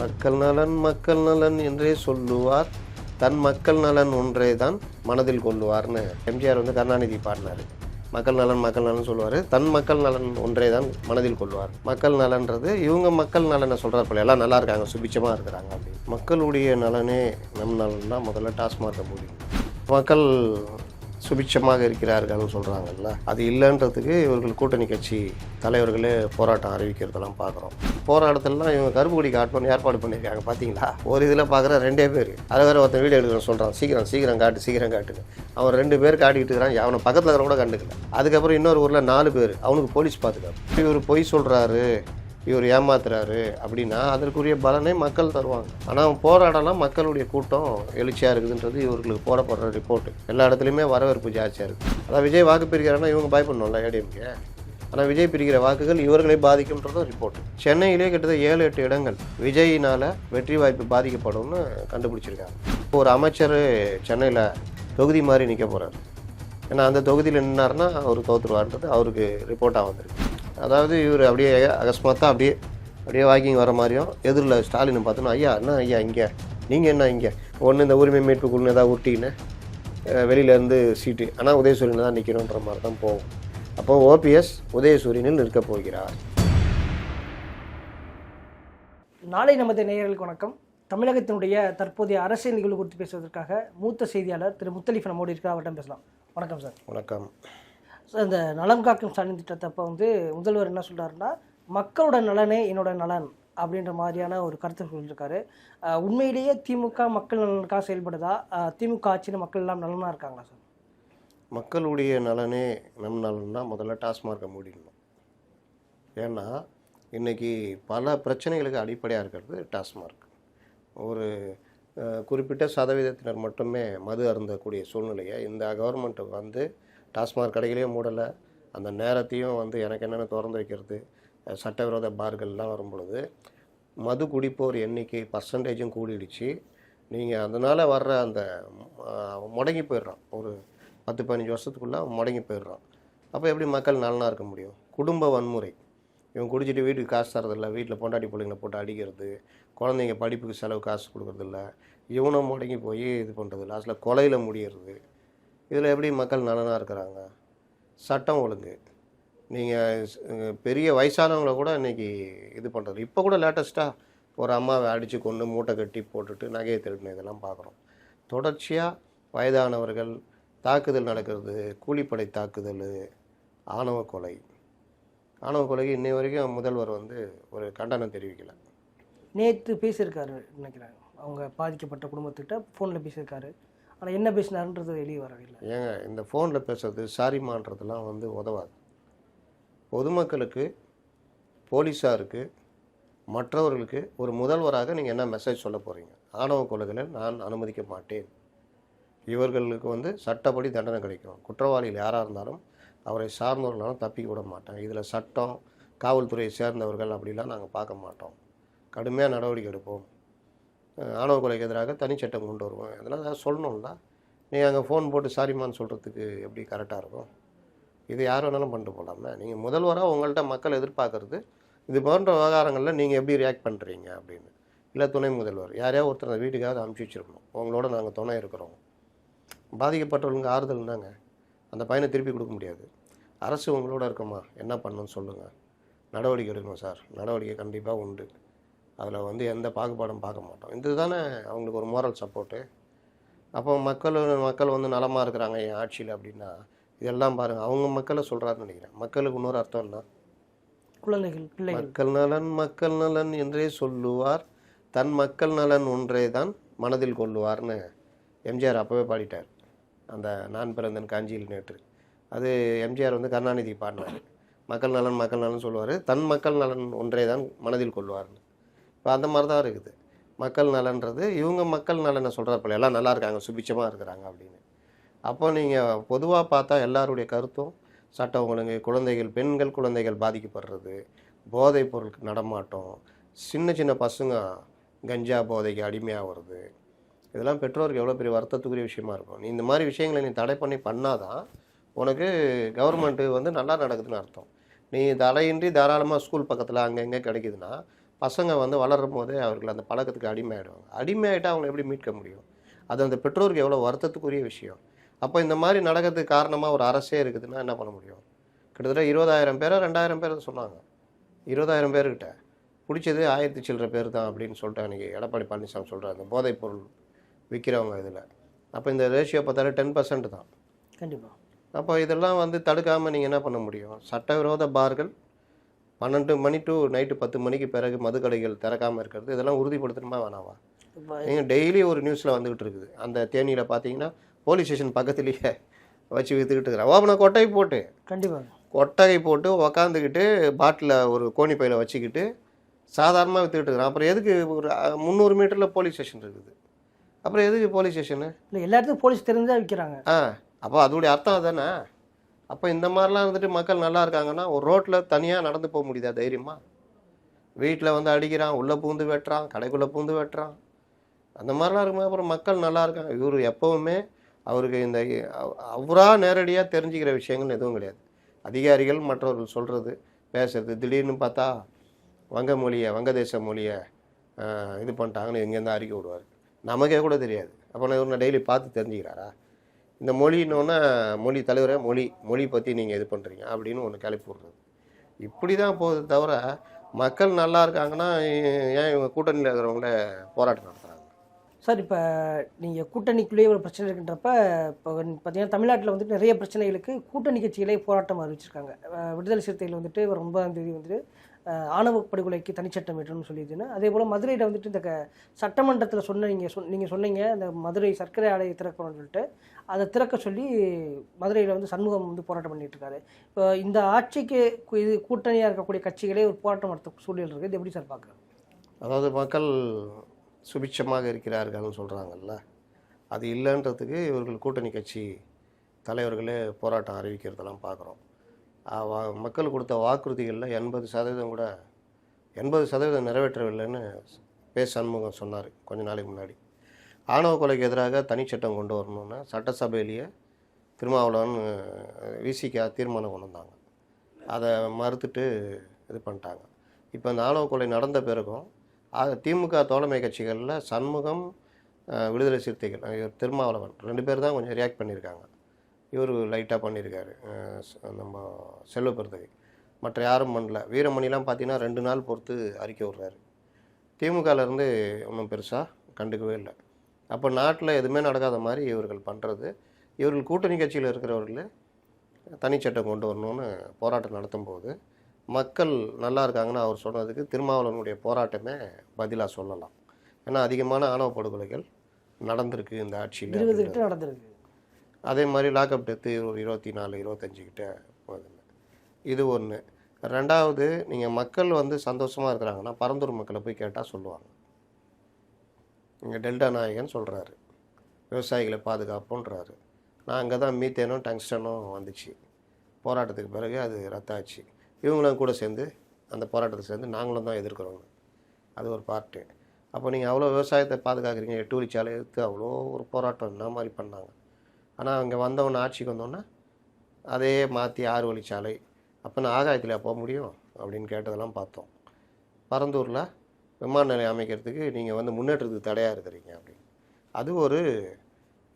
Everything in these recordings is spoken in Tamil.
மக்கள் நலன் மக்கள் நலன் என்றே சொல்லுவார். தன் மக்கள் நலன் ஒன்றே தான் மனதில் கொள்ளுவார்னு. எம்ஜிஆர் வந்து கருணாநிதி பாடினார். மக்கள் நலன் மக்கள் நலன் சொல்லுவார். தன் மக்கள் நலன் ஒன்றே தான் மனதில் கொள்வார். மக்கள் நலன்றது இவங்க மக்கள் நலனை சொல்கிறார் போல. எல்லாம் நல்லா இருக்காங்க சுபிச்சமாக இருக்கிறாங்க அப்படி மக்களுடைய நலனே நம் நலன்னா முதல்ல டாஸ்மார்க்கை முடியும் மக்கள் சுபிட்சமாக இருக்கிறார்கள்னு சொல்கிறாங்கல்ல அது இல்லைன்றதுக்கு இவர்கள் கூட்டணி கட்சி தலைவர்களே போராட்டம் அறிவிக்கிறதெல்லாம் பார்க்குறோம். போராட்டத்திலலாம் இவங்க கருப்பு கொடி காட்டணும்னு ஏற்பாடு பண்ணியிருக்காங்க பார்த்தீங்களா? ஒரு இதில் பார்க்குற ரெண்டே பேர். அதை வேறு ஒருத்தன் வீடியோ எடுக்கிறேன் சொல்கிறான் சீக்கிரம் சீக்கிரம் காட்டு சீக்கிரம் காட்டுன்னு. அவன் ரெண்டு பேர் காட்டிக்கிட்டு இருக்கிறான் அவனை பக்கத்தில் இருக்கிற கூட கண்டுக்கல. அதுக்கப்புறம் இன்னொரு ஊரில் நாலு பேர் அவனுக்கு போலீஸ் பார்த்துக்காரு. இவர் பொய் சொல்கிறாரு இவர் ஏமாத்துறாரு அப்படின்னா அதற்குரிய பலனை மக்கள் தருவாங்க. ஆனால் போராடலாம் மக்களுடைய கூட்டம் எழுச்சியாக இருக்குதுன்றது இவர்களுக்கு போடப்படுற ரிப்போர்ட் எல்லா இடத்துலையுமே வரவேற்பு ஜாஸ்தியாக இருக்குது அதான் விஜய் வாக்கு பிரிக்கிறாருன்னா இவங்க பயப்படணும்ல ஏடிஎம்கே ஆனால் விஜய் பிரிக்கிற வாக்குகள் இவர்களை பாதிக்கும்ன்றதும் ரிப்போர்ட் சென்னையிலே கிட்டத்தட்ட ஏழு எட்டு இடங்கள் விஜயினால் வெற்றி வாய்ப்பு பாதிக்கப்படும்னு கண்டுபிடிச்சிருக்காங்க. ஒரு அமைச்சர் சென்னையில் தொகுதி மாதிரி நிற்க போகிறார் ஏன்னா அந்த தொகுதியில் நின்னார்னா அவர் தோற்றுருவார்ன்றது அவருக்கு ரிப்போர்ட்டாக வந்திருக்கு. அதாவது இவர் அப்படியே அகஸ்மாத்தாக அப்படியே அப்படியே வாக்கிங் வர மாதிரியும் எதிரில் ஸ்டாலினை பார்த்தோன்னா ஐயா என்ன ஐயா இங்கே. நீங்கள் என்ன இங்கே? ஒன்று இந்த உரிமை மீட்பு குழு ஏதாவது உருட்டின்னு வெளியிலேருந்து சீட்டு. ஆனால் உதயசூரியனில் தான் நிற்கிறோன்ற மாதிரி தான் போகும். அப்போ ஓபிஎஸ் உதயசூரியனில் நிற்கப் போகிறார். நாளை நமது நேயர்களுக்கு வணக்கம். தமிழகத்தினுடைய தற்போதைய அரசியல் நிகழ்வு குறித்து பேசுவதற்காக மூத்த செய்தியாளர் திரு முத்தலிஃப் நம்மோடு இருக்கிற அவர்கிட்ட பேசலாம். வணக்கம் சார். வணக்கம். அந்த நலம் காக்கும் சனி திட்டத்தை அப்போ வந்து முதல்வர் என்ன சொல்கிறாருன்னா மக்களோட நலனே என்னோட நலன் அப்படின்ற மாதிரியான ஒரு கருத்தை சொல்லியிருக்காரு. உண்மையிலேயே திமுக மக்கள் நலனுக்காக செயல்படுதா? திமுக ஆட்சியில் மக்கள் எல்லாம் நலனாக இருக்காங்களா சார்? மக்களுடைய நலனே நம் நலன்னா முதல்ல டாஸ்மார்க்கை மூடிடணும். ஏன்னா இன்றைக்கி பல பிரச்சனைகளுக்கு அடிப்படையாக இருக்கிறது டாஸ்மார்க். ஒரு குறிப்பிட்ட சதவீதத்தினர் மட்டுமே மது அருந்தக்கூடிய சூழ்நிலையை இந்த கவர்மெண்ட்டு வந்து டாஸ்மாக் கடைகளையும் மூடலை. அந்த நேரத்தையும் வந்து எனக்கு என்னென்ன திறந்து வைக்கிறது சட்டவிரோத பார்கள்லாம் வரும் பொழுது மது குடிப்போர் எண்ணிக்கை பர்சன்டேஜும் கூடிடுச்சு. நீங்கள் அதனால் வர்ற அந்த முடங்கி போயிடுறான் ஒரு பத்து பதினஞ்சு வருஷத்துக்குள்ளே முடங்கி போயிடுறான் அப்போ எப்படி மக்கள் நலனாக இருக்க முடியும்? குடும்ப வன்முறை. இவன் குடிச்சிட்டு வீட்டுக்கு காசு தரதில்ல வீட்டில் பொண்டாட்டி பிள்ளைங்களை போட்டு அடிக்கிறது குழந்தைங்க படிப்புக்கு செலவு காசு கொடுக்கறதில்ல. இவனும் முடங்கி போய் இது பண்ணுறது லாஸ்ட்டில் கொலையில் முடியறது. இதில் எப்படி மக்கள் நலனாக இருக்கிறாங்க? சட்டம் ஒழுங்கு. நீங்கள் பெரிய வயசானவங்கள கூட இன்றைக்கி இது பண்ணுறது இப்போ கூட லேட்டஸ்ட்டாக ஒரு அம்மாவை அடித்து கொண்டு மூட்டை கட்டி போட்டுட்டு நகையை திருடின இதெல்லாம் பார்க்குறோம். தொடர்ச்சியாக வயதானவர்கள் தாக்குதல் நடக்கிறது கூலிப்படை தாக்குதல் ஆணவ கொலை. ஆணவ கொலைக்கு இன்னை வரைக்கும் முதல்வர் வந்து ஒரு கண்டனம் தெரிவிக்கலை. நேற்று பேசியிருக்காரு நினைக்கிறேன். அவங்க பாதிக்கப்பட்ட குடும்பத்திட்ட ஃபோனில் பேசியிருக்காரு. ஆனால் என்ன பேசினாருன்றது வெளியே வரவில்லை. ஏங்க இந்த ஃபோனில் பேசுறது சாரிமான்றதுலாம் வந்து உதவாது. பொதுமக்களுக்கு போலீஸாருக்கு மற்றவர்களுக்கு ஒரு முதல்வராக நீங்கள் என்ன மெசேஜ் சொல்ல போகிறீங்க ஆணவ கொலைகளை நான் அனுமதிக்க மாட்டேன். இவர்களுக்கு வந்து சட்டப்படி தண்டனை கிடைக்கும். குற்றவாளிகள் யாராக இருந்தாலும் அவரை சார்ந்தவர்களாலும் தப்பிக்க விட மாட்டாங்க. இதில் சட்டம் காவல்துறையை சேர்ந்தவர்கள் அப்படிலாம் நாங்கள் பார்க்க மாட்டோம். கடுமையாக நடவடிக்கை எடுப்போம். ஆணவ கொலைக்கு எதிராக தனிச்சட்டம் கொண்டு வருவாங்க. அதெல்லாம் ஏதாவது சொல்லணும்ல நீங்கள் அங்கே ஃபோன் போட்டு சாரிமான்னு சொல்கிறதுக்கு எப்படி கரெக்டாக இருக்கும்? இது யார் வேணாலும் பண்ணிட்டு போகலாமே நீங்கள் முதல்வராக உங்கள்கிட்ட மக்கள் எதிர்பார்க்குறது இது போன்ற விவகாரங்களில் நீங்கள் எப்படி ரியாக்ட் பண்ணுறீங்க அப்படின்னு. இல்லை துணை முதல்வர் யாரையாவது ஒருத்தர் அந்த வீட்டுக்காவது அனுப்பிச்சி வச்சிருக்கணும். உங்களோட நாங்கள் துணை இருக்கிறோம். பாதிக்கப்பட்டவர்களுக்கு ஆறுதல் தாங்க அந்த பையனை திருப்பி கொடுக்க முடியாது. அரசு உங்களோட இருக்குமா? என்ன பண்ணணும்னு சொல்லுங்கள் நடவடிக்கை எடுக்கணும் சார். நடவடிக்கை கண்டிப்பாக உண்டு. அதில் வந்து எந்த பாகுபாடும் பார்க்க மாட்டோம். இது தானே அவங்களுக்கு ஒரு மோரல் சப்போர்ட்டு அப்போ மக்கள் மக்கள் வந்து நலமாக இருக்கிறாங்க என் ஆட்சியில் அப்படின்னா இதெல்லாம் பாருங்கள் அவங்க மக்களை சொல்கிறாருன்னு நினைக்கிறேன். மக்களுக்கு இன்னொரு அர்த்தம் என்ன? குழந்தைகள் பிள்ளைகள். மக்கள் நலன் மக்கள் நலன் என்றே சொல்லுவார். தன் மக்கள் நலன் ஒன்றே தான் மனதில் கொள்ளுவார்னு எம்ஜிஆர் அப்போவே பாடிட்டார். அந்த நான் பிறந்தன் காஞ்சியில் நேற்று. அது எம்ஜிஆர் வந்து கருணாநிதி பாடினார். மக்கள் நலன் மக்கள் நலன் சொல்லுவார். தன் மக்கள் நலன் ஒன்றே தான் மனதில் கொள்வார்னு இப்போ அந்த மாதிரி தான் இருக்குது. மக்கள் நலன்றது இவங்க மக்கள் நலனை சொல்கிறப்பல போல எல்லாம் நல்லா இருக்காங்க சுபிச்சமாக இருக்கிறாங்க அப்படின்னு. அப்போ நீங்கள் பொதுவாக பார்த்தா எல்லாருடைய கருத்தும் சட்டம் ஒழுங்கு குழந்தைகள் பெண்கள் குழந்தைகள் பாதிக்கப்படுறது போதைப் பொருளுக்கு நடமாட்டம் சின்ன சின்ன பசங்க கஞ்சா போதைக்கு அடிமையாக வருது இதெல்லாம் பெற்றோருக்கு எவ்வளோ பெரிய வருத்தத்துக்குரிய விஷயமா இருக்கும். நீ இந்த மாதிரி விஷயங்களை நீ தடை பண்ணி பண்ணாதான் உனக்கு கவர்மெண்ட்டு வந்து நல்லா நடக்குதுன்னு அர்த்தம். நீ தலையின்றி தாராளமாக ஸ்கூல் பக்கத்தில் அங்கே இங்கே கிடைக்குதுன்னா பசங்க வந்து வளரும் போதே அவர்கள் அந்த பழக்கத்துக்கு அடிமையாயிடுவாங்க. அடிமையாயிட்டா அவங்களை எப்படி மீட்க முடியும்? அது அந்த பெற்றோருக்கு எவ்வளோ வருத்தத்துக்குரிய விஷயம். அப்போ இந்த மாதிரி நடக்கிறதுக்கு காரணமாக ஒரு அரசே இருக்குதுன்னா என்ன பண்ண முடியும்? கிட்டத்தட்ட இருபதாயிரம் பேரோ ரெண்டாயிரம் பேர் சொன்னாங்க. இருபதாயிரம் பேர்கிட்ட பிடிச்சது ஆயிரத்தி சில்லற பேர் தான் அப்படின்னு சொல்லிட்டு அன்றைக்கி எடப்பாடி பழனிசாமி சொல்கிறாங்க போதைப் பொருள் விற்கிறவங்க இதில். அப்போ இந்த ரேஷியோ பார்த்தாலே டென் பர்சன்ட் தான். கண்டிப்பாக அப்போ இதெல்லாம் வந்து தடுக்காமல் நீங்கள் என்ன பண்ண முடியும்? சட்டவிரோத பார்கள் பன்னெண்டு மணி டு நைட்டு பத்து மணிக்கு பிறகு மதுக்கடைகள் திறக்காமல் இருக்கிறது. இதெல்லாம் உறுதிப்படுத்தணுமா வேணாவா இப்போ நீங்கள் டெய்லி ஒரு நியூஸில் வந்துக்கிட்டு இருக்குது. அந்த தேனியில் பார்த்தீங்கன்னா போலீஸ் ஸ்டேஷன் பக்கத்துலேயே வச்சு விற்றுக்கிட்டு இருக்கிறான். ஓப்பனை கொட்டை போட்டு. கண்டிப்பாக கொட்டகை போட்டு உக்காந்துக்கிட்டு பாட்டில் ஒரு கோணி பையில் வச்சுக்கிட்டு சாதாரணமாக விற்றுக்கிட்டு இருக்கிறான். அப்புறம் எதுக்கு ஒரு முந்நூறு மீட்டரில் போலீஸ் ஸ்டேஷன் இருக்குது. அப்புறம் எதுக்கு போலீஸ் ஸ்டேஷனு இல்லை எல்லா இடத்துக்கும் போலீஸ் தெரிஞ்சா விற்கிறாங்க ஆ அப்போ அதோடைய அர்த்தம் அதானே? அப்போ இந்த மாதிரிலாம் இருந்துட்டு மக்கள் நல்லா இருக்காங்கன்னா ஒரு ரோட்டில் தனியாக நடந்து போக முடியுதா தைரியமாக வீட்டில் வந்து அடிக்கிறான் உள்ளே பூந்து வெட்டுறான் கடைக்குள்ளே பூந்து வெட்டுறான். அந்த மாதிரிலாம் இருக்கும்போது அப்புறம் மக்கள் நல்லா இருக்காங்க. இவர் எப்போவுமே அவருக்கு இந்த அவராக நேரடியாக தெரிஞ்சுக்கிற விஷயங்கள் எதுவும் கிடையாது. அதிகாரிகள் மற்றவர்கள் சொல்கிறது பேசுறது திடீர்னு பார்த்தா வங்க மொழியை வங்கதேச மொழியை இது பண்ணிட்டாங்கன்னு எங்கேருந்து அறிக்கை விடுவார். நமக்கே கூட தெரியாது. அப்போ நான் இவர் டெய்லி பார்த்து தெரிஞ்சுக்கிறாரா? இந்த மொழின்னொன்னே மொழி தலைவரை மொழி மொழி பற்றி நீங்கள் இது பண்ணுறீங்க அப்படின்னு ஒன்று கிளப்பி விட்றது. இப்படி தான் போகுது தவிர மக்கள் நல்லா இருக்காங்கன்னா ஏன் இவங்க கூட்டணியில் இருக்கிறவங்கள போராட்டம் நடத்துகிறாங்க சார் இப்போ நீங்கள் கூட்டணிக்குள்ளேயே ஒரு பிரச்சனை இருக்குன்றப்ப இப்போ பார்த்தீங்கன்னா தமிழ்நாட்டில் வந்துட்டு நிறைய பிரச்சனைகளுக்கு கூட்டணி கட்சிகளே போராட்டம் அறிவிச்சிருக்காங்க. விடுதலை சிறுத்தைகள் வந்துட்டு ரொம்ப தேதி வந்துட்டு ஆணவ படுகொலைக்கு தனிச்சட்டம் ஏற்றணும்னு சொல்லியிருந்தேன் அதே போல் மதுரையில் வந்துட்டு இந்த க- சட்டமன்றத்தில் சொன்ன நீங்கள் சொன் நீங்கள் சொன்னீங்க அந்த மதுரை சர்க்கரை ஆலையை திறக்கணும்னு சொல்லிட்டு அதை திறக்க சொல்லி மதுரையில் வந்து சண்முகம் வந்து போராட்டம் பண்ணிட்டு இருக்காரு இப்போ இந்த ஆட்சிக்கு இது கூட்டணியாக இருக்கக்கூடிய கட்சிகளே ஒரு போராட்டம் நடத்த சூழல் இருக்குது. இது எப்படி சார் பார்க்குறேன் அதாவது மக்கள் சுபிட்சமாக இருக்கிறார்கள்னு சொல்கிறாங்கல்ல அது இல்லைன்றதுக்கு இவர்கள் கூட்டணி கட்சி தலைவர்களே போராட்டம் அறிவிக்கிறதெல்லாம் பார்க்குறோம். மக்கள் கொடுத்த வாக்குறுதிகளில் எண்பது சதவீதம் கூட எண்பது சதவீதம் நிறைவேற்றவில்லைன்னு பே சண்முகம் சொன்னார் கொஞ்ச நாளைக்கு முன்னாடி. ஆணவ கொலைக்கு எதிராக தனிச்சட்டம் கொண்டு வரணும்னா சட்டசபையிலேயே திருமாவளவன் விசிகா தீர்மானம் கொண்டு வந்தாங்க. அதை மறுத்துட்டு இது பண்ணிட்டாங்க. இப்போ இந்த ஆணவ கொலை நடந்த பிறகும் திமுக தோழமை கட்சிகளில் சண்முகம் விடுதலை சிறுத்தைகள் திருமாவளவன் ரெண்டு பேர் தான் கொஞ்சம் ரியாக்ட் பண்ணியிருக்காங்க. இவர் லைட்டாக பண்ணியிருக்காரு நம்ம செல்வப்பிரதவி. மற்ற யாரும் பண்ணல. வீரமணிலாம் பார்த்தீங்கன்னா ரெண்டு நாள் பொறுத்து அறிக்கை விடுறாரு. திமுகலேருந்து ஒன்றும் பெருசாக கண்டுக்கவே இல்லை. அப்போ நாட்டில் எதுவுமே நடக்காத மாதிரி இவர்கள் பண்ணுறது இவர்கள் கூட்டணி கட்சியில் இருக்கிறவர்கள் தனிச்சட்டம் கொண்டு வரணும்னு போராட்டம் நடத்தும் போது மக்கள் நல்லா இருக்காங்கன்னு அவர் சொன்னதுக்கு திருமாவளவனுடைய போராட்டமே பதிலாக சொல்லலாம். ஏன்னா அதிகமான ஆணவ படுகொலைகள் நடந்திருக்கு இந்த ஆட்சியில். இருபது நடந்திருக்கு. அதே மாதிரி லாக்அப் டெத்து ஒரு இருபத்தி நாலு இருபத்தஞ்சு கிட்ட போகுதுங்க. இது ஒன்று ரெண்டாவது நீங்கள் மக்கள் வந்து சந்தோஷமாக இருக்கிறாங்கன்னா பரந்தூர் மக்களை போய் கேட்டால் சொல்லுவாங்க. இங்கே டெல்டா நாயகன் சொல்கிறாரு விவசாயிகளை பாதுகாப்போன்றாரு. நான் அங்கே தான் மீத்தேனும் டங்ஸ்டனும் வந்துச்சு. போராட்டத்துக்கு பிறகு அது ரத்தாச்சு. இவங்களும் கூட சேர்ந்து அந்த போராட்டத்தை சேர்ந்து நாங்களும் தான் எதிர்க்கிறோங்க. அது ஒரு பார்ட்டு அப்போ நீங்கள் அவ்வளோ விவசாயத்தை பாதுகாக்கிறீங்க எட்டு வழிச்சாலை எடுத்து அவ்வளோ ஒரு போராட்டம் என்ன மாதிரி பண்ணாங்க. ஆனால் அங்கே வந்தவொன்னே ஆட்சிக்கு வந்தோன்னே அதே மாற்றி ஆறு வழிச்சாலை அப்போ நான் ஆகாயத்தில் போக முடியும்? அப்படின்னு கேட்டதெல்லாம் பார்த்தோம். பரந்தூரில் விமான நிலையம் அமைக்கிறதுக்கு நீங்கள் வந்து முன்னேற்றத்துக்கு தடையாக இருக்கிறீங்க அப்படின்னு. அது ஒரு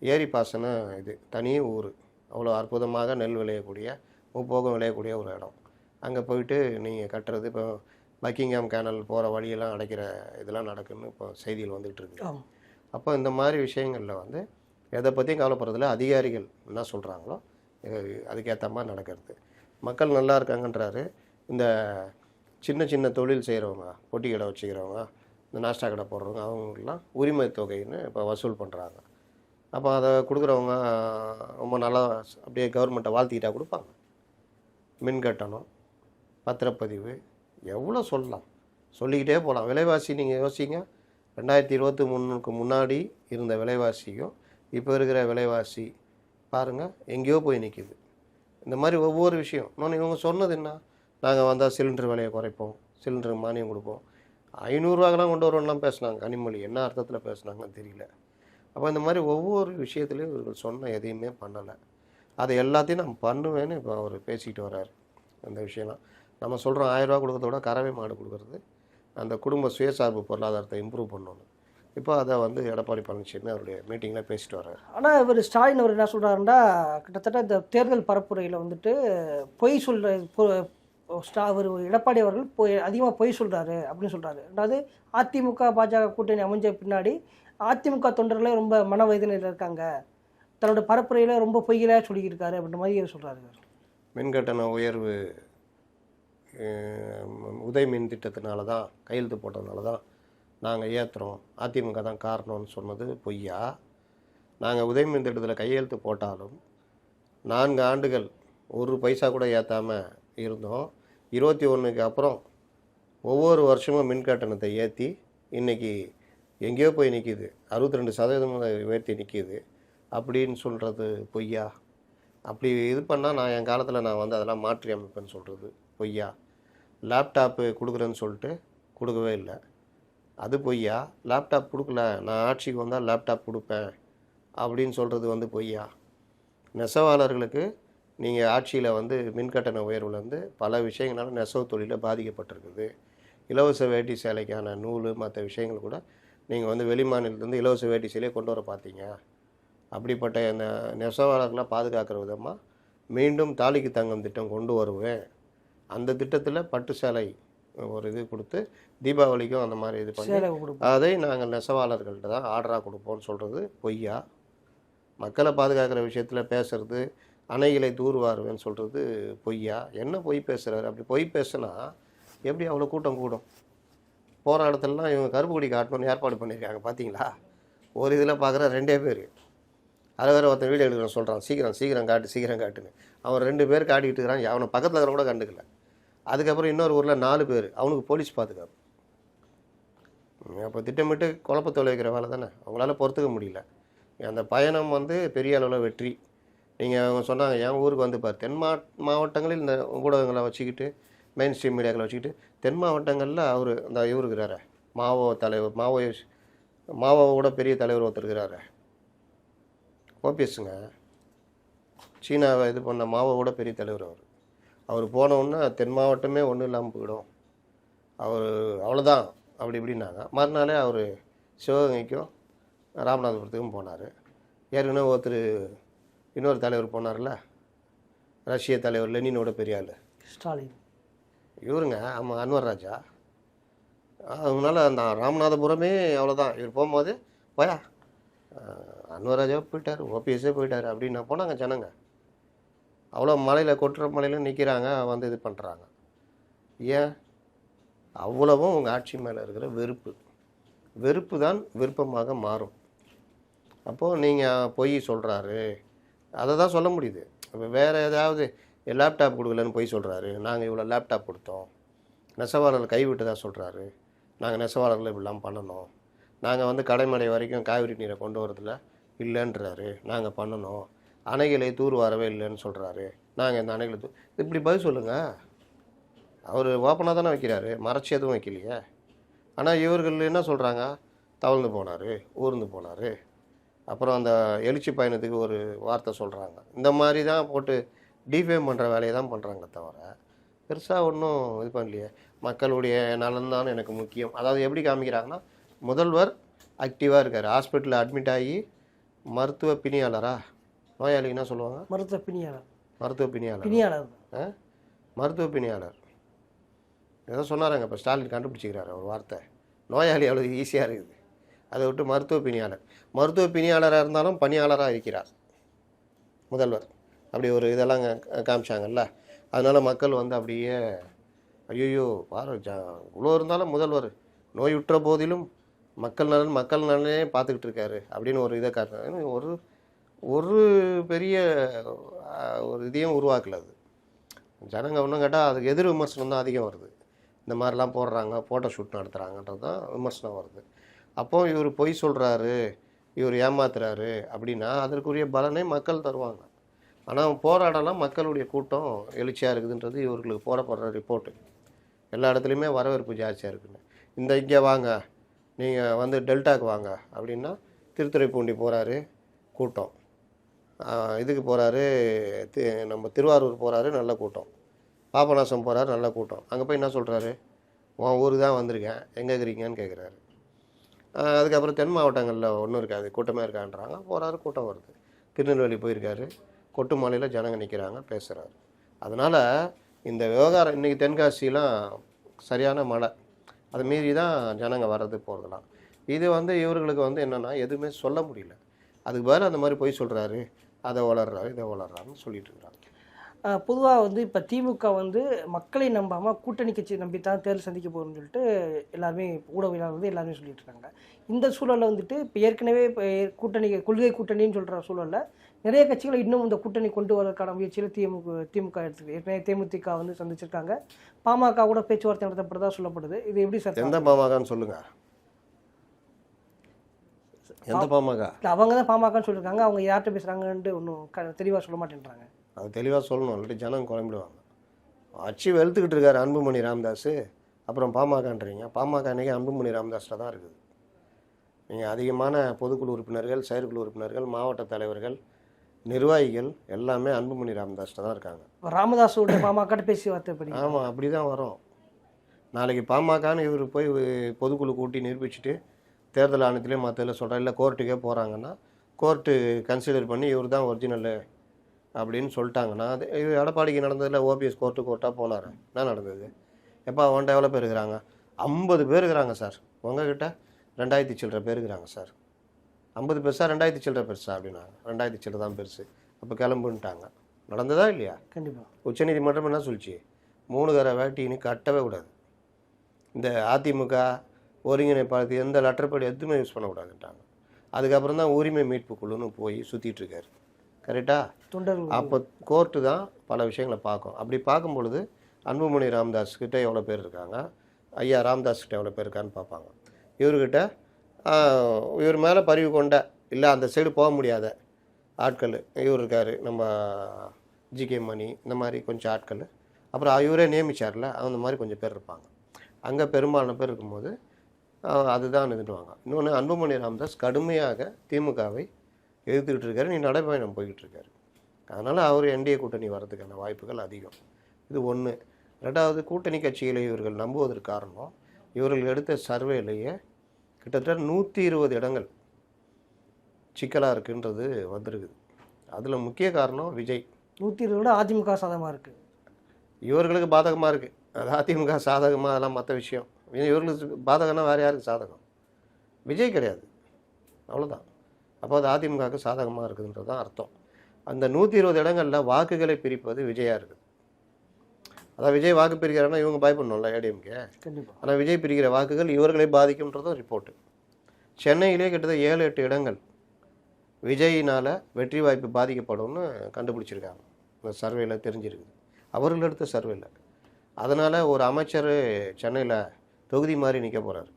ஏரி பாசன இது. தனி ஊர். அவ்வளோ அற்புதமாக நெல் விளையக்கூடிய முப்போகம் விளையக்கூடிய ஒரு இடம். அங்கே போயிட்டு நீங்கள் கட்டுறது இப்போ பக்கிங்ஹாம் கேனல் போகிற வழியெல்லாம் அடைக்கிற இதெல்லாம் நடக்குன்னு இப்போ இருக்குது ஆமாம் அப்போ இந்த மாதிரி விஷயங்களில் வந்து எதை பற்றியும் கவலைப்படுறதில்ல. அதிகாரிகள் என்ன சொல்கிறாங்களோ அதுக்கேற்ற மாதிரி நடக்கிறது. மக்கள் நல்லா இருக்காங்கன்றாரு. இந்த சின்ன சின்ன தொழில் செய்கிறவங்க பொட்டி கடை வச்சுக்கிறவங்க இந்த நாஷ்டா கடை போடுறவங்க அவங்களுக்குலாம் உரிமை தொகைன்னு இப்போ வசூல் பண்ணுறாங்க அப்போ அதை கொடுக்குறவங்க ரொம்ப நல்லா அப்படியே கவர்மெண்ட்டை வாழ்த்திக்கிட்டா கொடுப்பாங்க. மின் கட்டணம் பத்திரப்பதிவு எவ்வளோ சொல்லலாம். சொல்லிக்கிட்டே போகலாம். விலைவாசி நீங்கள் யோசிங்க. ரெண்டாயிரத்தி இருபத்தி மூணுக்கு முன்னாடி இருந்த விலைவாசியும் இப்போ இருக்கிற விலைவாசி பாருங்கள் எங்கேயோ போய் நிற்கிது இந்த மாதிரி ஒவ்வொரு விஷயம். இன்னொன்று இவங்க சொன்னது என்ன? நாங்கள் வந்தால் சிலிண்டர் விலையை குறைப்போம் சிலிண்டருக்கு மானியம் கொடுப்போம். ஐநூறுரூவாக்கெல்லாம் கொண்டு வருவோம்லாம் பேசுனாங்க கனிமொழி. என்ன அர்த்தத்தில் பேசுனாங்கன்னு தெரியல. அப்போ இந்த மாதிரி ஒவ்வொரு விஷயத்துலையும் இவர்கள் சொன்ன எதையுமே பண்ணலை. அதை எல்லாத்தையும் நான் பண்ணுவேன்னு இப்போ அவர் பேசிக்கிட்டு வர்றாரு. அந்த விஷயம்லாம். நம்ம சொல்கிறோம் ஆயிரரூவா கொடுக்கறத விட கறவை மாடு கொடுக்குறது. அந்த குடும்ப சுயசார்பு பொருளாதாரத்தை இம்ப்ரூவ் பண்ணணும். இப்போ அதை வந்து எடப்பாடி பழனிசாமி அவருடைய மீட்டிங்கில் பேசிட்டு வர்றாரு. ஆனால் இவர் ஸ்டாலின் அவர் என்ன சொல்கிறாருன்னா கிட்டத்தட்ட இந்த தேர்தல் பரப்புரையில் வந்துட்டு பொய் சொல்கிற ஸ்டா அவர் எடப்பாடி அவர்கள் பொய் அதிகமாக பொய் சொல்கிறாரு அப்படின்னு சொல்கிறாரு அதாவது அதிமுக பாஜக கூட்டணி அமைஞ்ச பின்னாடி அதிமுக தொண்டர்களே ரொம்ப மனவேதனையில் இருக்காங்க. தன்னோட பரப்புரையில் ரொம்ப பொய்களாக சொல்லியிருக்காரு அப்படின்ற மாதிரி சொல்கிறாரு மின்கட்டண உயர்வு உதய் மின் திட்டத்தினால தான் கையெழுத்து போட்டதுனால தான் நாங்கள் ஏற்றுறோம் அதிமுக தான் காரணம்னு சொன்னது பொய்யா? நாங்கள் உதய் மின் திட்டத்தில் கையெழுத்து போட்டாலும் நான்கு ஆண்டுகள் ஒரு பைசா கூட ஏற்றாமல் இருந்தோம். இருபத்தி ஒன்றுக்கு அப்புறம் ஒவ்வொரு வருஷமும் மின் கட்டணத்தை ஏற்றி இன்றைக்கி எங்கேயோ போய் நிற்கிது அறுபத்தி ரெண்டு சதவீதம் உயர்த்தி நிற்கிது அப்படின்னு சொல்கிறது பொய்யா? அப்படி இது பண்ணால் நான் என் காலத்தில் நான் வந்து அதெல்லாம் மாற்றி அமைப்பேன்னு சொல்கிறது பொய்யா? லேப்டாப்பு கொடுக்குறேன்னு சொல்லிட்டு கொடுக்கவே இல்லை. அது பொய்யா? லேப்டாப் கொடுக்கல நான் ஆட்சிக்கு வந்தால் லேப்டாப் கொடுப்பேன். அப்படின்னு சொல்கிறது வந்து பொய்யா? நெசவாளர்களுக்கு நீங்கள் ஆட்சியில் வந்து மின்கட்டண உயர்வுலேருந்து பல விஷயங்களால நெசவு தொழிலில் பாதிக்கப்பட்டிருக்குது. இலவச வேட்டி சேலைக்கான நூல் மற்ற விஷயங்கள் கூட நீங்கள் வந்து வெளிமாநிலத்துலேருந்து இலவச வேட்டி சேலையை கொண்டு வர பார்த்தீங்க. அப்படிப்பட்ட அந்த நெசவாளர்களை பாதுகாக்கிற விதமாக மீண்டும் தாலிக்கு தங்கம் திட்டம் கொண்டு வருவேன். அந்த திட்டத்தில் பட்டு சேலை ஒரு இது கொடுத்து தீபாவளிக்கும் அந்த மாதிரி இது பண்ணி அதை நாங்கள் நெசவாளர்கள்ட்ட தான் ஆர்டராக கொடுப்போம்னு சொல்கிறது பொய்யா? மக்களை பாதுகாக்கிற விஷயத்தில் பேசுறது அணைகளை தூர்வாருவேன்னு சொல்கிறது பொய்யா? என்ன பொய் பேசுகிறாரு அப்படி பொய் பேசுனா எப்படி அவ்வளோ கூட்டம் கூடும்? போகிற இடத்துலலாம் இவங்க கருப்பு கொடி காட்டணும்னு ஏற்பாடு பண்ணியிருக்காங்க பார்த்தீங்களா ஒரு இதில் பார்க்குற ரெண்டே பேர். அதை வேறு ஒருத்தன் வீடியோ எடுக்கிறேன் சொல்கிறான் சீக்கிரம் சீக்கிரம் காட்டு சீக்கிரம் காட்டுன்னு. அவன் ரெண்டு பேர் காட்டிக்கிட்டு இருக்கிறான் அவனை பக்கத்தில் இருக்கிற கூட கண்டுக்கல. அதுக்கப்புறம் இன்னொரு ஊரில் நாலு பேர். அவனுக்கு போலீஸ் பாதுகாப்பு. அப்போ திட்டமிட்டு குழப்பத்தை விளைவிக்கிற வேலை தானே? அவங்களால பொறுத்துக்க முடியல. அந்த பயணம் வந்து பெரிய அளவில் வெற்றி. நீங்கள் அவங்க சொன்னாங்க என் ஊருக்கு வந்து பார் தென் மா மாவட்டங்களில் இந்த ஊடகங்களை வச்சுக்கிட்டு மெயின் ஸ்ட்ரீம் மீடியாக்களை வச்சுக்கிட்டு தென் மாவட்டங்களில் அவர் இந்த இவர் இருக்கிறாரு. மாவோ தலைவர் மாவோ மாவோவோட பெரிய தலைவர் ஒருத்தர் இருக்கிறாரு. ஓபிஎஸ்ங்க. சீனாவை இது பண்ண மாவோவோட பெரிய தலைவர் அவர். அவர் போனவுடனே தென் மாவட்டமே ஒன்றும் இல்லாமல் போயிடும். அவர் அவ்வளோதான் அப்படி இப்படின்னாங்க. மறுநாளே அவர் சிவகங்கைக்கும் ராமநாதபுரத்துக்கும் போனார். ஏற்கனவே ஒருத்தர் இன்னொரு தலைவர் போனார்ல ரஷ்ய தலைவர் லெனினோட பெரிய ஆள் ஸ்டாலின். இவருங்க ஆமாம் அன்வர் ராஜா. அதனால அந்த ராமநாதபுரமே அவ்வளோதான் இவர் போகும்போது போயா. அன்வர் ராஜா போயிட்டார் ஓபிஎஸ்ஸே போயிட்டார் அப்படின்னு போனாங்க ஜனங்க. அவ்வளோ மலையில் கொட்டுற மலையில் நிற்கிறாங்க வந்து இது பண்ணுறாங்க ஏன்? அவ்வளவும் உங்கள் ஆட்சி மேலே இருக்கிற வெறுப்பு. வெறுப்பு தான் விருப்பமாக மாறும். அப்போது நீங்கள் பொய் சொல்கிறாரு அதை தான் சொல்ல முடியுது. இப்போ வேறு ஏதாவது லேப்டாப் கொடுக்கலன்னு பொய் சொல்கிறாரு நாங்கள் இவ்வளோ லேப்டாப் கொடுத்தோம். நெசவாளர்கள் கைவிட்டதாக சொல்கிறாரு நாங்கள் நெசவாளர்கள் இப்படிலாம் பண்ணணும். நாங்கள் வந்து கடைமடை வரைக்கும் காவிரி நீரை கொண்டு வரதில்ல இல்லைன்றாரு. நாங்கள் பண்ணணும். அணைகளை தூர் வரவே இல்லைன்னு சொல்கிறாரு நாங்கள் இந்த அணைகளை தூ இப்படி பதில் சொல்லுங்கள் அவர் ஓப்பனாக தானே வைக்கிறாரு மறைச்சி எதுவும் வைக்கலையே. ஆனால் இவர்கள் என்ன சொல்கிறாங்க தவழ்ந்து போனார் ஊர்ந்து போனார். அப்புறம் அந்த எழுச்சி பயணத்துக்கு ஒரு வார்த்தை சொல்கிறாங்க இந்த மாதிரி தான் போட்டு டிஃபேம் பண்ணுற வேலையை தான் பண்ணுறாங்க தவிர பெருசாக ஒன்றும் இது பண்ணலையே. மக்களுடைய நலன் தான் எனக்கு முக்கியம். அதாவது எப்படி காமிக்கிறாங்கன்னா முதல்வர் ஆக்டிவாக இருக்கார். ஹாஸ்பிட்டலில் அட்மிட் ஆகி மருத்துவ பிணியாளரா? நோயாளிக்கு என்ன சொல்லுவாங்க? மருத்துவ பிணியாளர். மருத்துவ பிணியாளர்? பிணியாளர். ஆ? மருத்துவ பிணியாளர். ஏதோ சொன்னாராங்க இப்போ ஸ்டாலின் கண்டுபிடிச்சிக்கிறாரு ஒரு வார்த்தை. நோயாளி அவ்வளோ ஈஸியாக இருக்குது. அதை விட்டு மருத்துவ பிணியாளர். மருத்துவ பிணியாளராக இருந்தாலும் பணியாளராக இருக்கிறார். முதல்வர். அப்படி ஒரு இதெல்லாம் காமிச்சாங்கல்ல. அதனால் மக்கள் வந்து அப்படியே ஐயோ பாரு இவ்வளோ இருந்தாலும் முதல்வர் நோயுற்ற போதிலும் மக்கள் நலன் மக்கள் நலனே பார்த்துக்கிட்டு இருக்காரு அப்படின்னு ஒரு இதை காட்டுறாங்க ஒரு ஒரு பெரிய ஒரு இதையும் உருவாக்கல அது. ஜனங்க ஒன்றும் கேட்டால் அதுக்கு எதிர் விமர்சனம் தான் அதிகம் வருது. இந்த மாதிரிலாம் போடுறாங்க ஃபோட்டோ ஷூட் நடத்துகிறாங்கன்றது தான் விமர்சனம் வருது. அப்போ இவர் பொய் சொல்கிறாரு இவர் ஏமாத்துறாரு அப்படின்னா அதற்குரிய பலனை மக்கள் தருவாங்க. ஆனால் போராடலாம் மக்களுடைய கூட்டம் எழுச்சியாக இருக்குதுன்றது இவர்களுக்கு போடப்படுற ரிப்போர்ட்டு எல்லா இடத்துலையுமே வரவேற்பு ஜாஸ்தியாக இருக்குன்னு. இந்த இங்கே வாங்க நீங்கள் வந்து டெல்டாக்கு வாங்க அப்படின்னா திருத்துறைப்பூண்டி போகிறாரு கூட்டம். இதுக்கு போகிறாரு தி நம்ம திருவாரூர் போகிறாரு நல்ல கூட்டம். பாபநாசம் போகிறாரு நல்ல கூட்டம். அங்கே போய் என்ன சொல்கிறாரு உன் ஊருக்கு தான் வந்திருக்கேன். எங்கே இருக்கிறீங்கன்னு கேட்குறாரு அதுக்கப்புறம் தென் மாவட்டங்களில் ஒன்றும் இருக்காது. கூட்டமாக இருக்கான்றாங்க. போகிறாரு கூட்டம் வருது. திருநெல்வேலி போயிருக்காரு. கொட்டுமலையில் ஜனங்க நிற்கிறாங்க பேசுகிறாரு அதனால் இந்த விவகாரம் இன்றைக்கி தென்காசிலாம் சரியான மழை. அதை மீறி தான் ஜனங்க வர்றது போகிறதுலாம் இது வந்து இவர்களுக்கு வந்து என்னென்னா எதுவுமே சொல்ல முடியல. அதுக்கு பதில் அந்த மாதிரி போய் சொல்கிறாரு அதை வளர்றாரு இதை வளர்றாருன்னு சொல்லிட்டு இருக்கிறாங்க பொதுவாக வந்து இப்போ திமுக வந்து மக்களை நம்பாமல் கூட்டணி கட்சி நம்பி தான் தேர்தல் சந்திக்க போகணும்னு சொல்லிட்டு எல்லாருமே ஊடகவியலாளர் வந்து எல்லாருமே சொல்லிட்டு இருக்காங்க. இந்த சூழலில் வந்துட்டு இப்போ ஏற்கனவே இப்போ கூட்டணி கொள்கை கூட்டணின்னு சொல்கிற சூழலில் நிறைய கட்சிகள் இன்னும் இந்த கூட்டணி கொண்டு வரதுக்கான முயற்சியில் திமுக திமுக எடுத்துக்கு ஏற்கனவே தேமுதிக வந்து சந்திச்சிருக்காங்க. பாமக கூட பேச்சுவார்த்தை நடத்தப்படுறதா சொல்லப்படுது. இது எப்படி சார் எந்த பாமகன்னு சொல்லுங்கள் எந்த பாமக? அவங்க தான் பாமகன்னு சொல்லியிருக்காங்க அவங்க யார்கிட்ட பேசுகிறாங்கன்ட்டு ஒன்றும் தெளிவாக சொல்ல மாட்டேன்றாங்க. அது தெளிவாக சொல்லணும். இல்லாட்டி ஜனம் குழம்பிடுவாங்க. அச்சு வெளுத்துக்கிட்டு இருக்காரு அன்புமணி ராமதாஸ். அப்புறம் பாமகன்றீங்க. பாமக அன்றைக்கி அன்புமணி ராமதாஸில் தான் இருக்குது. நீங்கள் அதிகமான பொதுக்குழு உறுப்பினர்கள் செயற்குழு உறுப்பினர்கள் மாவட்ட தலைவர்கள் நிர்வாகிகள் எல்லாமே அன்புமணி ராமதாஸில் தான் இருக்காங்க. ராமதாஸோட பாமக பேசி வார்த்தை படி ஆமாம் அப்படி தான் வரும். நாளைக்கு பாமகன்னு இவர் போய் பொதுக்குழு கூட்டி நிரூபிச்சுட்டு தேர்தல் ஆணையத்திலே மற்றதில் சொல்கிறார் இல்லை கோர்ட்டுக்கே போகிறாங்கன்னா கோர்ட்டு கன்சிடர் பண்ணி இவர் தான் ஒரிஜினலு அப்படின்னு சொல்லிட்டாங்கன்னா அது இது எடப்பாடிக்கு நடந்ததில் ஓபிஎஸ் கோர்ட்டு கோர்ட்டாக போனார். என்ன நடந்தது? எப்போ அவன்கிட்ட எவ்வளோ பேர் இருக்கிறாங்க? ஐம்பது பேர் இருக்கிறாங்க சார் உங்ககிட்ட ரெண்டாயிரத்தி சில்லற பேர் இருக்கிறாங்க சார் ஐம்பது பெருசா ரெண்டாயிரத்தி சில்லற பெருசா அப்படின்னாங்க. ரெண்டாயிரத்தி சில்லற தான் பெருசு. அப்போ கிளம்புன்ட்டாங்க. நடந்ததா இல்லையா? கண்டிப்பாக உச்சநீதிமன்றம் என்ன சொல்லிச்சு? மூணு கரை வேட்டின்னு கட்டவே கூடாது. இந்த அதிமுக ஒருங்கிணைப்பாளர் எந்த லெட்டர் படி எதுவுமே யூஸ் பண்ணக்கூடாதுன்ட்டாங்க. அதுக்கப்புறம் தான் உரிமை மீட்பு குழுன்னு போய் சுற்றிட்டு இருக்காரு. கரெக்டா? தொண்டர்கள் அப்போ கோர்ட்டு தான் பல விஷயங்களை பார்க்கும். அப்படி பார்க்கும் பொழுது அன்புமணி ராமதாஸ் கிட்ட எவ்வளோ பேர் இருக்காங்க? ஐயா ராமதாஸ் கிட்ட எவ்வளோ பேர் இருக்கான்னு பார்ப்பாங்க. இவர்கிட்ட இவர் மேலே பரிவு கொண்ட இல்லை அந்த சைடு போக முடியாத ஆட்கள் இவர் இருக்கார் நம்ம ஜிகே மணி இந்த மாதிரி கொஞ்சம் ஆட்கள். அப்புறம் இவரே நியமிச்சார்ல அந்த மாதிரி கொஞ்சம் பேர் இருப்பாங்க. அங்கே பெரும்பாலான பேர் இருக்கும்போது அதுதான் இதுவாங்க இன்னொன்று அன்புமணி ராமதாஸ் கடுமையாக திமுகவை எதிர்த்துக்கிட்டு இருக்காரு. நீ நடைபயணம் போய்கிட்டு இருக்காரு. அதனால் அவர் என்டிஏ கூட்டணி வர்றதுக்கான வாய்ப்புகள் அதிகம். இது ஒன்று ரெண்டாவது கூட்டணி கட்சிகளை இவர்கள் நம்புவதற்கு காரணம் இவர்கள் எடுத்த சர்வேலையே கிட்டத்தட்ட நூற்றி இருபது இடங்கள் சிக்கலாக இருக்குன்றது வந்திருக்குது. அதில் முக்கிய காரணம் விஜய். நூற்றி இருபது அதிமுக சாதகமாக இருக்குது இவர்களுக்கு பாதகமாக இருக்குது அது அதிமுக சாதகமாக அதெல்லாம் மற்ற விஷயம். இவர்களுக்கு பாதகம்னா வேறு யாருக்கு சாதகம்? விஜய் கிடையாது. அவ்வளோதான் அப்போ அது அதிமுகவுக்கு சாதகமாக இருக்குதுன்றது தான் அர்த்தம். அந்த நூற்றி இருபது இடங்களில் வாக்குகளை பிரிப்பது விஜயா இருக்குது அதான் விஜய் வாக்கு பிரிக்கிறாருன்னா இவங்க பயப்படணும்ல ஏடிஎம்கே. ஆனால் விஜய் பிரிக்கிற வாக்குகள் இவர்களை பாதிக்கும்ன்றதும் ரிப்போர்ட்டு சென்னையிலே கிட்டத்தட்ட ஏழு எட்டு இடங்கள் விஜயினால் வெற்றி வாய்ப்பு பாதிக்கப்படும்னு கண்டுபிடிச்சிருக்காங்க. இந்த சர்வேல தெரிஞ்சிருக்குது. அவர்கள் எடுத்த சர்வேல அதனால் ஒரு அமைச்சர் சென்னையில் தொகுதி மாதிரி நிற்க போகிறார்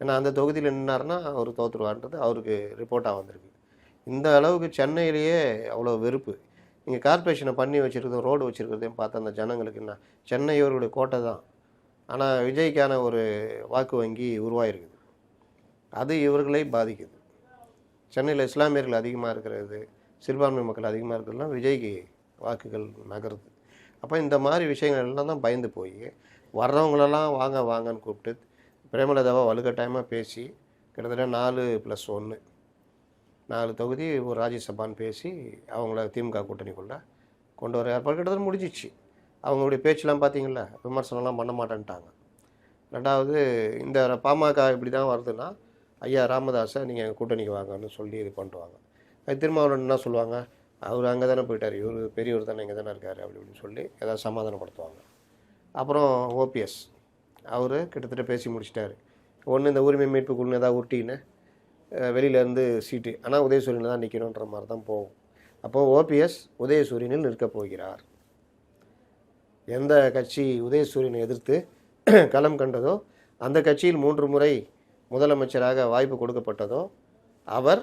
ஏன்னா அந்த தொகுதியில் நின்னார்னா அவர் தோற்றுருவான்றது அவருக்கு ரிப்போர்ட்டாக வந்திருக்கு. இந்த அளவுக்கு சென்னையிலேயே அவ்வளோ வெறுப்பு. இங்கே கார்ப்பரேஷனை பண்ணி வச்சுருக்கிறதும் ரோடு வச்சுருக்கிறதையும் பார்த்தா அந்த ஜனங்களுக்கு என்ன? சென்னை இவருடைய கோட்டை தான். ஆனால் விஜய்க்கான ஒரு வாக்கு வங்கி உருவாயிருக்குது. அது இவர்களை பாதிக்குது. சென்னையில் இஸ்லாமியர்கள் அதிகமாக இருக்கிறது சிறுபான்மை மக்கள் அதிகமாக இருக்கிறதுலாம் விஜய்க்கு வாக்குகள் நகருது. அப்போ இந்த மாதிரி விஷயங்கள் எல்லாம் தான் பயந்து போய் வர்றவங்களெல்லாம் வாங்க வாங்கன்னு கூப்பிட்டு பிரேமலதாவை வலுக்கட்டாயமாக பேசி கிட்டத்தட்ட நாலு ப்ளஸ் ஒன்று நாலு தொகுதி ஒரு ராஜ்யசபான்னு பேசி அவங்கள திமுக கூட்டணிக்குள்ளே கொண்டு வர ஏற்பாடு கிட்டத்தட்ட முடிஞ்சிச்சு. அவங்களுடைய பேச்செலாம் பார்த்தீங்களா விமர்சனம்லாம் பண்ண மாட்டேன்ட்டாங்க. ரெண்டாவது இந்த பாமக இப்படி தான் வருதுன்னா ஐயா ராமதாஸை நீங்கள் கூட்டணிக்கு வாங்கன்னு சொல்லி இது பண்ணுவாங்க. அது திருமாவளவன் என்ன சொல்லுவாங்க? அவர் அங்கே தானே போயிட்டார் இவர் பெரியவர் தானே இங்கே தானே இருக்கார் அப்படி இப்படின்னு சொல்லி ஏதாவது சமாதானப்படுத்துவாங்க. அப்புறம் ஓபிஎஸ். அவர் கிட்டத்தட்ட பேசி முடிச்சிட்டாரு. ஒன்று இந்த உரிமை மீட்பு குழு ஏதாவது உருட்டின்னு வெளியிலேருந்து சீட்டு. ஆனால் உதயசூரியனில் தான் நிற்கணுன்ற மாதிரி தான் போகும். அப்போது ஓபிஎஸ் உதயசூரியனில் நிற்கப் போகிறார். எந்த கட்சி உதயசூரியனை எதிர்த்து களம் கண்டதோ அந்த கட்சியில் மூன்று முறை முதலமைச்சராக வாய்ப்பு கொடுக்கப்பட்டதோ அவர்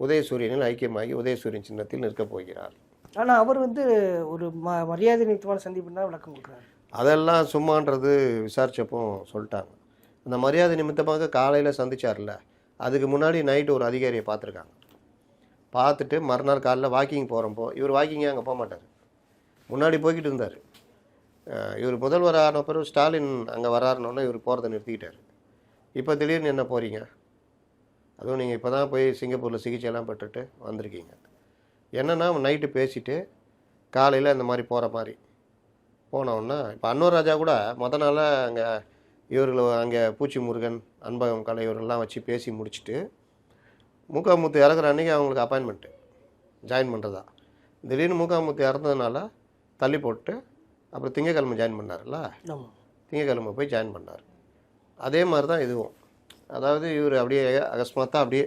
உதயசூரியனில் ஐக்கியமாகி உதயசூரியன் சின்னத்தில் நிற்கப் போகிறார். ஆனால் அவர் வந்து ஒரு ம மரியாதை நிறுத்தமான சந்திப்புன்னா தான் விளக்கம் கொடுக்குறாரு. அதெல்லாம் சும்மான்றது விசாரித்தப்போ சொல்லிட்டாங்க. அந்த மரியாதை நிமித்தமாக காலையில் சந்திச்சார்ல. அதுக்கு முன்னாடி நைட்டு ஒரு அதிகாரியை பார்த்துருக்காங்க. பார்த்துட்டு மறுநாள் காலைல வாக்கிங் போகிறப்போ இவர் வாக்கிங்கே அங்கே போக மாட்டார். முன்னாடி போய்கிட்டு இருந்தார். இவர் முதல்வர் ஆன பிறகு ஸ்டாலின் அங்கே வராருனோடனே இவர் போகிறத நிறுத்திக்கிட்டார். இப்போ திடீர்னு என்ன போகிறீங்க அதுவும் நீங்கள் இப்போ தான் போய் சிங்கப்பூரில் சிகிச்சையெல்லாம் பெற்றுட்டு வந்திருக்கீங்க. என்னென்னா நைட்டு பேசிவிட்டு காலையில் இந்த மாதிரி போகிற மாதிரி. போனோன்னா இப்போ அன்வர் ராஜா கூட முத நாளாக அங்கே இவர்கள் அங்கே பூச்சி முருகன் அன்பகம் கலை இவர்கள்லாம் வச்சு பேசி முடிச்சுட்டு மூக்காமுத்து இறக்குற அன்றைக்கி அவங்களுக்கு அப்பாயின்மெண்ட்டு ஜாயின் பண்ணுறதா திடீர்னு மூக்காமுத்து இறந்ததுனால தள்ளி போட்டு அப்புறம் திங்கக்கிழமை ஜாயின் பண்ணார்ல திங்கக்கிழமை போய் ஜாயின் பண்ணார். அதே மாதிரி தான் இதுவும். அதாவது இவர் அப்படியே அகஸ்மாத்தாக அப்படியே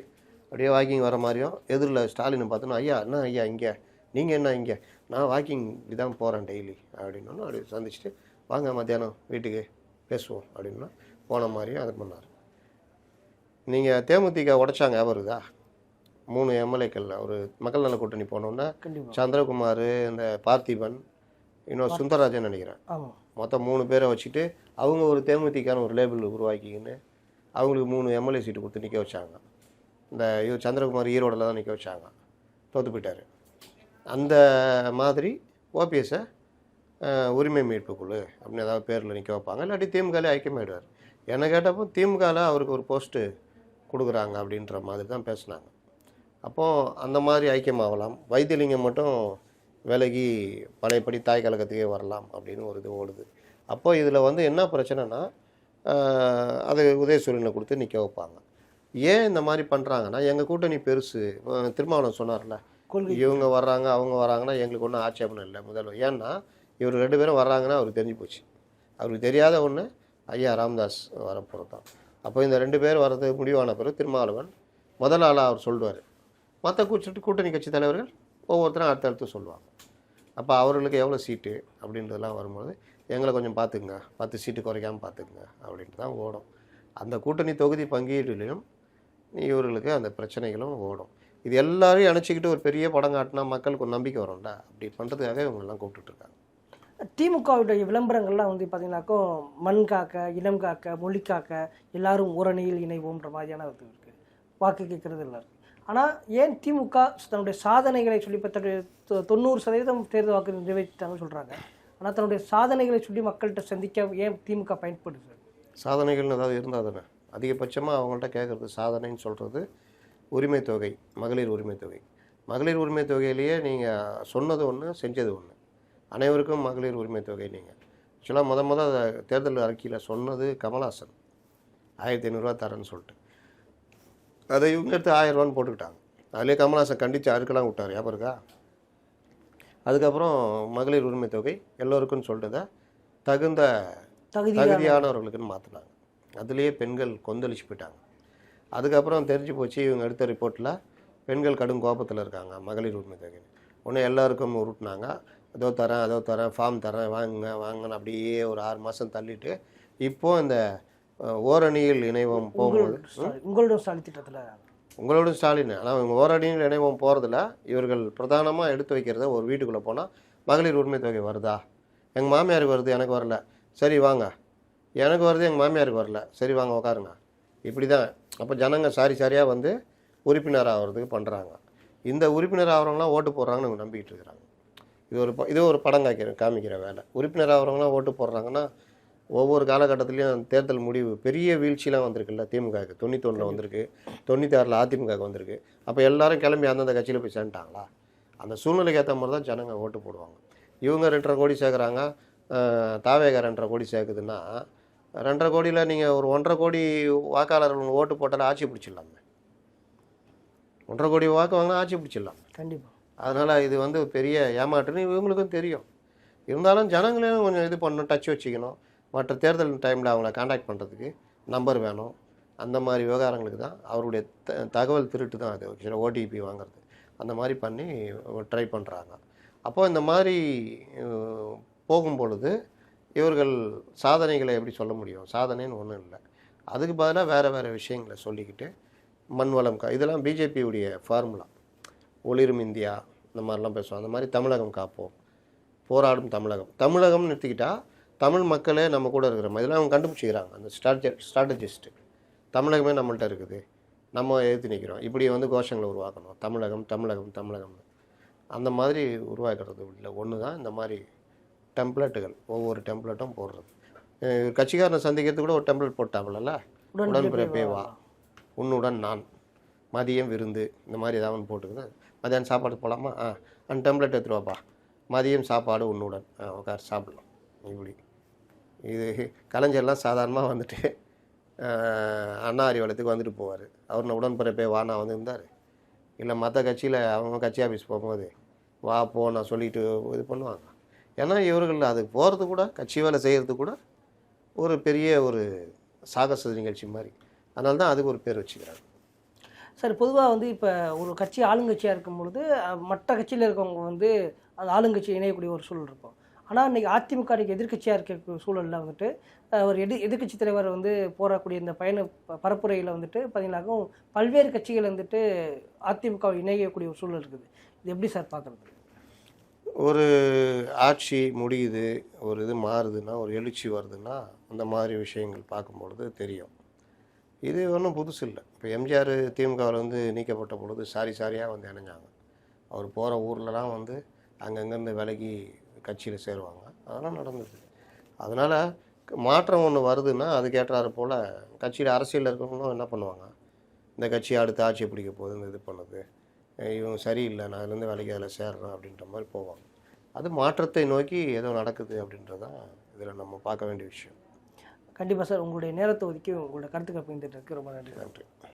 அப்படியே வாக்கிங் வர மாதிரியும் எதிரில் ஸ்டாலினை பார்த்தோன்னா ஐயா என்ன ஐயா இங்கே? நீங்கள் என்ன இங்கே? நான் வாக்கிங் தான் போகிறேன் டெய்லி அப்படின்னோன்னு அப்படி சந்திச்சுட்டு வாங்க மத்தியானம் வீட்டுக்கு பேசுவோம் அப்படின்னா போன மாதிரியும் அது பண்ணார். நீங்கள் தேமுதிக உடைச்சாங்க இருக்குதா மூணு எம்எல்ஏக்கள் ஒரு மக்கள் நல கூட்டணி போனோன்னா கண்டிப்பாக சந்திரகுமார் இந்த பார்த்திபன் இன்னும் சுந்தரராஜன் நினைக்கிறேன். மொத்தம் மூணு பேரை வச்சுட்டு அவங்க ஒரு தேமுதிகான ஒரு லேபிள் உருவாக்கிக்கின்னு அவங்களுக்கு மூணு எம்எல்ஏ சீட்டு கொடுத்து நிற்க வச்சாங்க. இந்த சந்திரகுமார் ஈரோடில் தான் நிற்க வச்சாங்க. தோத்து போயிட்டார். அந்த மாதிரி ஓபிஎஸ்ஸை உரிமை மீட்பு குழு அப்படின்னு ஏதாவது பேரில் நிற்க வைப்பாங்க. இல்லாட்டி திமுகலே ஐக்கியமாயிடுவார். என்னை கேட்டப்போ திமுகவில் அவருக்கு ஒரு போஸ்ட்டு கொடுக்குறாங்க அப்படின்ற மாதிரி தான் பேசுனாங்க. அப்போது அந்த மாதிரி ஐக்கியமாகலாம். வைத்தியலிங்கம் மட்டும் விலகி பழையபடி தாய் கழகத்துக்கே வரலாம் அப்படின்னு ஒரு இது ஓடுது. அப்போது இதில் வந்து என்ன பிரச்சனைனா அது உதயசூரியனை கொடுத்து நிற்க வைப்பாங்க. ஏன் இந்த மாதிரி பண்ணுறாங்கன்னா எங்கள் கூட்டணி பெருசு திருமாவளம் திருமாவளவன் சொன்னார்ல கொள்கை. இவங்க வர்றாங்க அவங்க வராங்கன்னா எங்களுக்கு ஒன்றும் ஆட்சேபணம் இல்லை. முதல்வர் ஏன்னா இவர் ரெண்டு பேரும் வர்றாங்கன்னா அவருக்கு தெரிஞ்சு போச்சு. அவருக்கு தெரியாத ஒன்று ஐயா ராம்தாஸ் வரப்போகிறது தான் அப்போ இந்த ரெண்டு பேர் வர்றது முடிவான பிறகு திருமாவளவன் முதல் ஆளாக அவர் சொல்லுவார் மற்ற கூச்சிட்டு கூட்டணி கட்சி தலைவர்கள் ஒவ்வொருத்தரும் அடுத்தடுத்து சொல்லுவாங்க. அப்போ அவர்களுக்கு எவ்வளோ சீட்டு அப்படின்றதெல்லாம் வரும்போது எங்களை கொஞ்சம் பார்த்துக்குங்க. பத்து சீட்டு குறைக்காமல் பார்த்துக்குங்க. அப்படின்ட்டு தான் ஓடும். அந்த கூட்டணி தொகுதி பங்கீடுலையும் இவர்களுக்கு அந்த பிரச்சனைகளும் ஓடும். இது எல்லாரையும் அணைச்சிக்கிட்டு ஒரு பெரிய படம் காட்டினா மக்களுக்கு ஒரு நம்பிக்கை வரும்ல அப்படி பண்ணுறதுக்காக இவங்கெல்லாம் கூப்பிட்டுட்டு இருக்காங்க திமுகவுடைய விளம்பரங்கள்லாம் வந்து பார்த்தீங்கன்னாக்கோ மண் காக்க இனம் காக்க மொழி காக்க எல்லாரும் ஓரணியில் இணைவோன்ற மாதிரியான இது இருக்குது வாக்கு கேட்கறது இல்லை ஆனால் ஏன் திமுக தன்னுடைய சாதனைகளை சொல்லி இப்போ தன்னுடைய தொண்ணூறு சதவீதம் தேர்தல் வாக்கு நிறைவேற்றிட்டாங்கன்னு சொல்கிறாங்க ஆனால் தன்னுடைய சாதனைகளை சொல்லி மக்கள்கிட்ட சந்திக்க ஏன் திமுக பயன்படுது? சாதனைகள்னு ஏதாவது இருந்தால் தானே? அதிகபட்சமாக அவங்கள்ட்ட கேட்குறது சாதனைன்னு சொல்கிறது உரிமை தொகை மகளிர் உரிமை தொகை மகளிர் உரிமை தொகையிலேயே நீங்கள் சொன்னது ஒன்று செஞ்சது ஒன்று அனைவருக்கும் மகளிர் உரிமை தொகை நீங்கள் ஆக்சுவலாக முத முத அதை தேர்தல் அறிக்கையில் சொன்னது கமல்ஹாசன். ஆயிரத்தி ஐநூறுரூவா தரேன்னு சொல்லிட்டு. அதை இவங்க எடுத்து ஆயிரம் ரூபான்னு போட்டுக்கிட்டாங்க. அதிலே கமல்ஹாசன் கண்டித்து அறுக்கலாம் விட்டார். ஞாபகம் இருக்கா? அதுக்கப்புறம் மகளிர் உரிமை தொகை எல்லோருக்கும் சொல்லிட்டு தகுந்த தகுதி தகுதியானவர்களுக்குன்னு மாற்றினாங்க அதுலேயே பெண்கள் கொந்தளிச்சு போயிட்டாங்க. அதுக்கப்புறம் தெரிஞ்சு போச்சு இவங்க எடுத்த ரிப்போர்ட்டில் பெண்கள் கடும் கோபத்தில் இருக்காங்க மகளிர் உரிமை தொகை. ஒன்று எல்லாருக்கும் உருட்டினாங்க. அதோ தரேன் அதோ தரேன் ஃபார்ம் தரேன் வாங்குங்க வாங்கன்னு அப்படியே ஒரு ஆறு மாதம் தள்ளிட்டு இப்போது இந்த ஓரணியில் இணைவோம் போகும்போது ஸ்டாலின் உங்களோட ஸ்டாலின் திட்டத்தில் உங்களோட ஸ்டாலின் ஆனால் இவங்க ஓரணியில் இணைவோம் போகிறதுல இவர்கள் பிரதானமாக எடுத்து வைக்கிறத ஒரு வீட்டுக்குள்ளே போனால் மகளிர் உரிமை தொகை வருதா? எங்கள் மாமியாருக்கு வருது எனக்கு வரல. சரி வாங்க. எனக்கு வருது எங்கள் மாமியாருக்கு வரல. சரி வாங்க உட்காருங்க இப்படி தான் அப்போ ஜனங்க சாரி சாரியாக வந்து உறுப்பினர் ஆகிறதுக்கு பண்ணுறாங்க இந்த உறுப்பினர் ஆகிறவங்களாம் ஓட்டு போடுறாங்கன்னு இவங்க நம்பிக்கிட்டு இருக்கிறாங்க. இது ஒரு ப- இது ஒரு படம் காய்க்கிற காமிக்கிற வேலை. உறுப்பினர் ஆகிறவங்களாம் ஓட்டு போடுறாங்கன்னா ஒவ்வொரு காலகட்டத்துலேயும் தேர்தல் முடிவு பெரிய வீழ்ச்சிலாம் வந்திருக்குல்ல திமுகவுக்கு. தொண்ணூத்தொன்னில் வந்திருக்கு. தொண்ணூத்தாறில் அதிமுகவுக்கு வந்திருக்கு. அப்போ எல்லாரும் கிளம்பி அந்தந்த கட்சியில் போய் சேர்ந்துட்டாங்களா? அந்த சூழ்நிலைக்கு ஏற்ற மாதிரி தான் ஜனங்க ஓட்டு போடுவாங்க. இவங்க ரெண்டரை கோடி சேர்க்குறாங்க. தாவேகா ரெண்டரை கோடி சேர்க்குதுன்னா ரெண்டரை கோடியில் நீங்கள் ஒரு ஒன்றரை கோடி வாக்காளர்கள் ஓட்டு போட்டாலே ஆட்சி பிடிச்சிடலாமே. ஒன்றரை கோடி வாக்கு வாங்கினா ஆட்சி பிடிச்சிடலாம். கண்டிப்பாக அதனால் இது வந்து பெரிய ஏமாற்றுன்னு இவங்களுக்கும் தெரியும். இருந்தாலும் ஜனங்களையும் கொஞ்சம் இது பண்ணணும் டச் வச்சுக்கணும். மற்ற தேர்தல் டைமில் அவங்கள காண்டாக்ட் பண்ணுறதுக்கு நம்பர் வேணும். அந்த மாதிரி விவகாரங்களுக்கு தான் அவருடைய த- தகவல் திருட்டு தான் அது. சில ஓடிபி வாங்குறது. அந்த மாதிரி பண்ணி ட்ரை பண்ணுறாங்க அப்போ இந்த மாதிரி போகும் பொழுது இவர்கள் சாதனைகளை எப்படி சொல்ல முடியும்? சாதனைன்னு ஒன்றும் இல்லை. அதுக்கு பதிலாக வேறு வேறு விஷயங்களை சொல்லிக்கிட்டு மண்வளம் கா இதெல்லாம் பிஜேபியுடைய ஃபார்முலா ஒளிரும் இந்தியா இந்த மாதிரிலாம் பேசுவோம். அந்த மாதிரி தமிழகம் காப்போம். போராடும் தமிழகம். தமிழகம்னு எடுத்துக்கிட்டால் தமிழ் மக்களே நம்ம கூட இருக்கிற மாதிரி இதெல்லாம் அவங்க கண்டுபிடிச்சிக்கிறாங்க. அந்த ஸ்ட்ராட்டஜி ஸ்ட்ராட்டஜிஸ்ட்டு தமிழகமே நம்மள்ட்ட இருக்குது. நம்ம எழுத்து நிற்கிறோம் இப்படி வந்து கோஷங்களை உருவாக்கணும். தமிழகம் தமிழகம் தமிழகம்னு. அந்த மாதிரி உருவாக்கிறது இல்லை. ஒன்று தான் இந்த மாதிரி டெம்ப்ளேட்டுகள் ஒவ்வொரு டெம்ப்ளேட்டும் போடுறது. கட்சிக்காரனை சந்திக்கிறது கூட ஒரு டெம்ப்ளேட் போட்டாங்களல்ல உடன்பிறப்பே வா உன்னுடன் நான். மதியம் விருந்து இந்த மாதிரி ஏதாவது போட்டுக்குது. மதியானம் சாப்பாடு போகலாமா ஆ அந்த டெம்ப்ளேட் எடுத்துட்டு வாப்பா. மதியம் சாப்பாடு உன்னுடன். ஆ உட்கார் சாப்பிடலாம். இப்படி. இது கலைஞர்லாம் சாதாரணமாக வந்துட்டு அண்ணா அறிவாலயத்துக்கு வந்துட்டு போவார். அவர் உடன்பிறப்பே வா நான் வந்து இருந்தார் இல்லை மற்ற கட்சியில் அவங்க கட்சி ஆஃபீஸ் போகும்போது வா போ நான் சொல்லிட்டு இது பண்ணுவாங்க. ஏன்னா இவர்கள் அது போகிறது கூட கட்சி வேலை செய்கிறது கூட ஒரு பெரிய ஒரு சாகச நிகழ்ச்சி மாதிரி. அதனால தான் அதுக்கு ஒரு பேர் வச்சுக்கிறாங்க. சார் பொதுவாக வந்து இப்போ ஒரு கட்சி ஆளுங்கட்சியாக இருக்கும் பொழுது மற்ற கட்சியில் இருக்கவங்க வந்து அந்த ஆளுங்கட்சி இணையக்கூடிய ஒரு சூழல் இருக்கும். ஆனால் இன்றைக்கி அதிமுக இன்னைக்கு எதிர்க்கட்சியாக இருக்க சூழலில் வந்துட்டு ஒரு எதிர் எதிர்க்கட்சி தலைவர் வந்து போராடக்கூடிய இந்த பயண பரப்புரையில் வந்துட்டு பார்த்தீங்கன்னாக்கும் பல்வேறு கட்சிகள் வந்துட்டு அதிமுக இணையக்கூடிய ஒரு சூழல் இருக்குது. இது எப்படி சார் பார்க்குறது ஒரு ஆட்சி முடியுது ஒரு இது மாறுதுன்னா ஒரு எழுச்சி வருதுன்னா அந்த மாதிரி விஷயங்கள் பார்க்கும்பொழுது தெரியும். இது ஒன்றும் புதுசு இல்லை. இப்போ எம்ஜிஆர் திமுகவில் வந்து நீக்கப்பட்ட பொழுது சாரி சாரியாக வந்து இணைஞ்சாங்க. அவர் போகிற ஊர்லலாம் வந்து அங்கங்கேருந்து விலகி கட்சியில் சேருவாங்க. அதெல்லாம் நடந்தது. அதனால் மாற்றம் ஒன்று வருதுன்னா அதுக்கேற்றாறு போல் கட்சியில் அரசியலில் இருக்கிறவங்களும் என்ன பண்ணுவாங்க? இந்த கட்சி அடுத்த ஆட்சி பிடிக்க போகுது இந்த இது பண்ணுது. இவங்க சரியில்லை நான் இதுலேருந்து வேலைக்கு அதில் சேர்றேன் அப்படின்ற மாதிரி போவாங்க. அது மாற்றத்தை நோக்கி ஏதோ நடக்குது அப்படின்றதான் இதில் நம்ம பார்க்க வேண்டிய விஷயம். கண்டிப்பாக சார் உங்களுடைய நேரத்தை ஒதுக்கி உங்களுடைய கருத்துக்களை பகிர்ந்துட்டு இருக்கு ரொம்ப நன்றி. நன்றி.